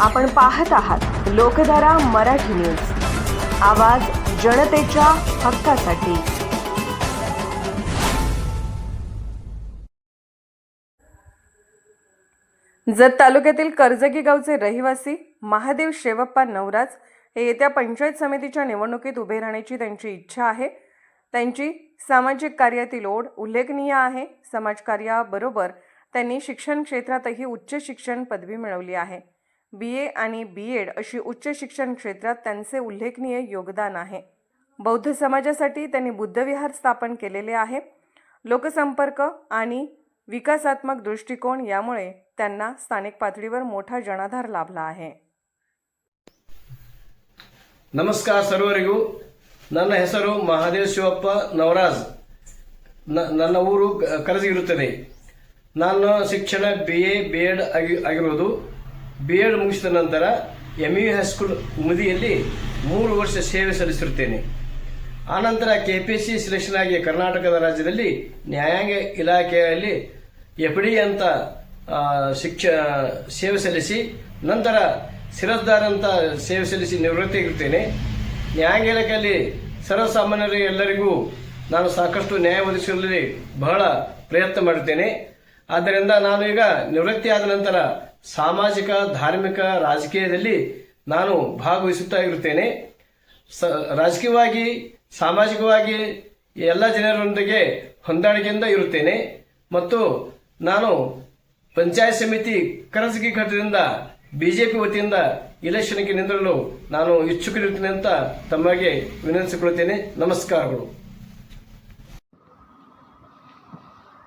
आपण पाहत आहात लोकधारा मराठी न्यूज. आवाज जनतेच्या हक्कासाठी. जत तालुक्यातील कर्जगी गावचे रहिवासी महादेव शेवप्पा नवराज हे येत्या पंचायत समितीच्या निवडणुकीत उभे राहण्याची त्यांची इच्छा आहे. त्यांची सामाजिक कार्यातील ओढ उल्लेखनीय आहे. समाजकार्याबरोबर त्यांनी शिक्षण क्षेत्रातही उच्च शिक्षण पदवी मिळवली आहे. बी ए आणि बी एड अशी उच्च शिक्षण क्षेत्रात त्यांचे उल्लेखनीय योगदान आहे बौद्ध समाजासाठी त्यांनी बुद्धविहार स्थापन केलेले आहे लोकसंपर्क आणि विकासात्मक दृष्टिकोन यामुळे त्यांना स्थानिक पातळीवर मोठा जनाधार लाभला आहे ನಮಸ್ಕಾರ ಸರ್ವರಿಗೂ ನನ್ನ ಹೆಸರು ಮಹಾದೇವ್ ಶಿವಪ್ಪ ನವರಾಜ್ ನ- ನನ್ನ ಊರು ಗ- ಕರಜಗಿರುತ್ತದೆ ನಾನು ಶಿಕ್ಷಣ ಬಿ ಎ ಬಿ ಎಡ್ ಆಗಿ ಆಗಿರುವುದು ಬಿ ಎಡ್ ಮುಗಿಸಿದ ನಂತರ ಎಂ ಯು ಹೈಸ್ಕೂಲ್ ಮುದಿಯಲ್ಲಿ ಮೂರು ವರ್ಷ ಸೇವೆ ಸಲ್ಲಿಸಿರುತ್ತೇನೆ. ಆನಂತರ ಕೆ ಪಿ ಸಿ ಸೆಲೆಕ್ಷನ್ ಆಗಿ ಕರ್ನಾಟಕದ ರಾಜ್ಯದಲ್ಲಿ ನ್ಯಾಯಾಂಗ ಇಲಾಖೆಯಲ್ಲಿ ಎಫ್ ಡಿ ಅಂತ ಶಿಕ್ಷ, ಸೇವೆ ಸಲ್ಲಿಸಿ ನಂತರ ಸಿರಸ್ದಾರ್ ಅಂತ ಸೇವೆ ಸಲ್ಲಿಸಿ ನಿವೃತ್ತಿ ಇರುತ್ತೇನೆ ನ್ಯಾಯಾಂಗ ಇಲಾಖೆಯಲ್ಲಿ ಸರ್ವಸಾಮಾನ್ಯರಿಗೆ ಎಲ್ಲರಿಗೂ ನಾನು ಸಾಕಷ್ಟು ನ್ಯಾಯ ಒದಗಿಸುವಲ್ಲಿ ಬಹಳ ಪ್ರಯತ್ನ ಮಾಡುತ್ತೇನೆ. ಆದ್ದರಿಂದ ನಾನು ಈಗ ನಿವೃತ್ತಿಯಾದ ನಂತರ ಸಾಮಾಜಿಕ, ಧಾರ್ಮಿಕ, ರಾಜಕೀಯದಲ್ಲಿ ನಾನು ಭಾಗವಹಿಸುತ್ತಾ ಇರುತ್ತೇನೆ. ಸ, ರಾಜಕೀಯವಾಗಿ, ಸಾಮಾಜಿಕವಾಗಿ ಎಲ್ಲ ಜನರೊಂದಿಗೆ ಹೊಂದಾಣಿಕೆಯಿಂದ ಇರುತ್ತೇನೆ. ಮತ್ತು ನಾನು ಪಂಚಾಯತ್ ಸಮಿತಿ ಕರಸಗಿ ಜೆ ಬಿಜೆಪಿ ವತಿಯಿಂದ ಇಲೆಕ್ಷನ್ಗೆ ನಿಂದ್ರಲು ನಾನು ಇಚ್ಛುಕರಿರುತ್ತೇನೆ ಅಂತ ತಮಗೆ ವಿನಂತಿಸಿಕೊಳ್ಳುತ್ತೇನೆ. ನಮಸ್ಕಾರಗಳು.